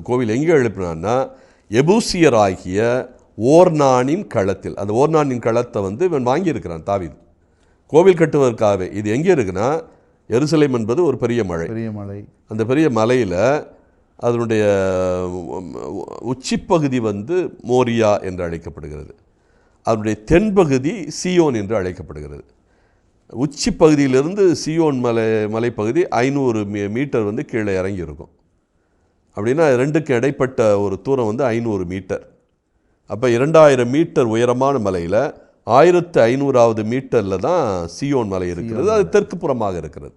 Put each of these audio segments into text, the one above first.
கோவில் எங்கே எழுப்பினான்னா எபூசியர் ஆகிய ஓர்னானின் களத்தில். அந்த ஓர்னானின் களத்தை வந்து இவன் வாங்கியிருக்கிறான் தாவீது. கோவில் கட்டுவதற்காகவே. இது எங்கே இருக்குன்னா எருசலேம் என்பது ஒரு பெரிய மழை பெரிய மலை. அந்த பெரிய மலையில் அதனுடைய உச்சிப்பகுதி வந்து மோரியா என்று அழைக்கப்படுகிறது. அதனுடைய தென்பகுதி சியோன் என்று அழைக்கப்படுகிறது. உச்சி பகுதியிலிருந்து சியோன் மலை மலைப்பகுதி ஐநூறு மீ மீட்டர் வந்து கீழே இறங்கி இருக்கும் அப்படின்னா ரெண்டுக்கு இடைப்பட்ட ஒரு தூரம் வந்து ஐநூறு மீட்டர். அப்போ இரண்டாயிரம் மீட்டர் உயரமான மலையில் ஆயிரத்து ஐநூறாவது மீட்டரில் தான் சியோன் மலை இருக்கிறது. அது தெற்கு புறமாக இருக்கிறது.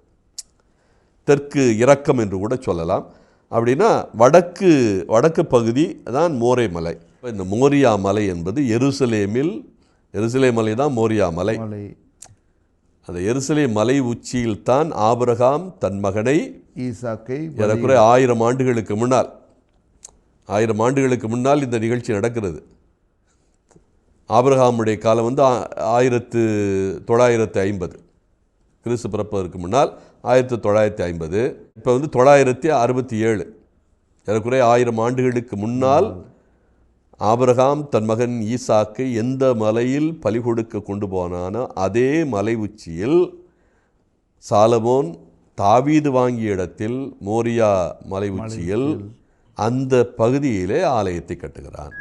தெற்கு இறக்கம் என்று கூட சொல்லலாம். அப்படின்னா வடக்கு வடக்கு பகுதி தான் மோரே மலை. இப்ப இந்த மோரியா மலை என்பது எருசலேமில் எருசலேம் மலை தான் மோரியா மலை. அந்த எருசலேம் மலை உச்சியில் தான் ஆபிரகாம் தன் மகனை ஈசாக்கை ஏறக்குறைய ஆயிரம் ஆண்டுகளுக்கு முன்னால் ஆயிரம் ஆண்டுகளுக்கு முன்னால் இந்த நிகழ்ச்சி நடக்கிறது. ஆபிரகாமுடைய காலம் வந்து ஆயிரத்து தொள்ளாயிரத்து ஐம்பது. கிறிஸ்து பிறப்பதற்கு முன்னால் ஆயிரத்து தொள்ளாயிரத்தி ஐம்பது. இப்போ வந்து தொள்ளாயிரத்தி அறுபத்தி ஏழு ஏறக்குறைய ஆயிரம் ஆண்டுகளுக்கு முன்னால் ஆபிரகாம் தன் மகன் ஈசாக்கை எந்த மலையில் பலி கொடுக்க கொண்டு போனானோ அதே மலை உச்சியில் சாலமோன் தாவீது வாங்கிய இடத்தில் மோரியா மலை உச்சியில் அந்த பகுதியிலே ஆலயத்தை கட்டுகிறான்.